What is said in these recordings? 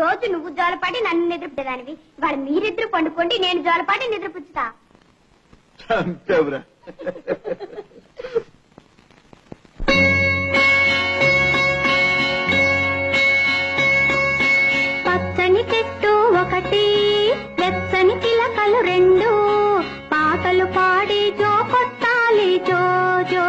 రోజు నువ్వు జోలపాటి నన్ను నిద్రపుచ్చేదానివి వాళ్ళు మీరిద్దరు పండుకోండి నేను జోలపాటి నిద్రపుచ్చుతా. పచ్చని చెట్టు ఒకటి వెచ్చని పిలకలు రెండు. పాటలు పాడి జో కొట్టాలి జో జో.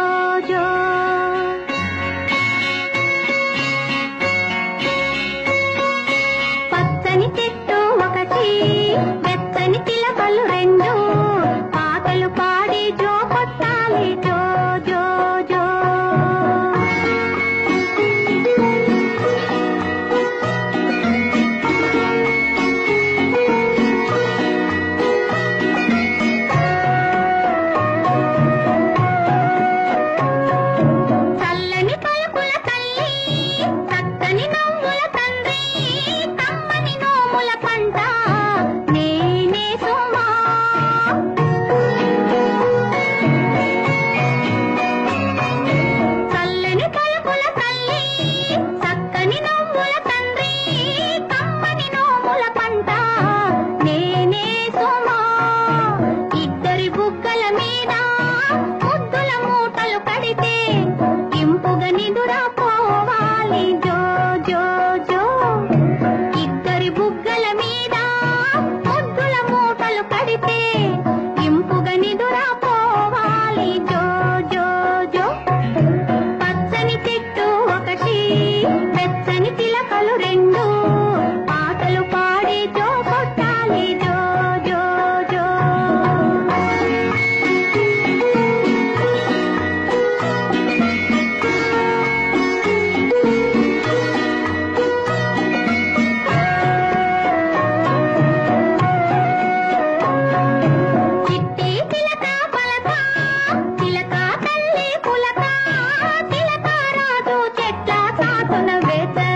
పొచ్చని తిలకలు రెండు. रे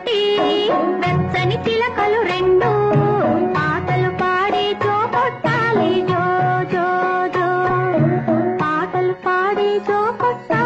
ఒకటి వెచ్చని చిలకలు రెండు. పాటలు పాడే జో కొట్టాలి జో జో జో. పాటలు పాడే జో కొట్టాలి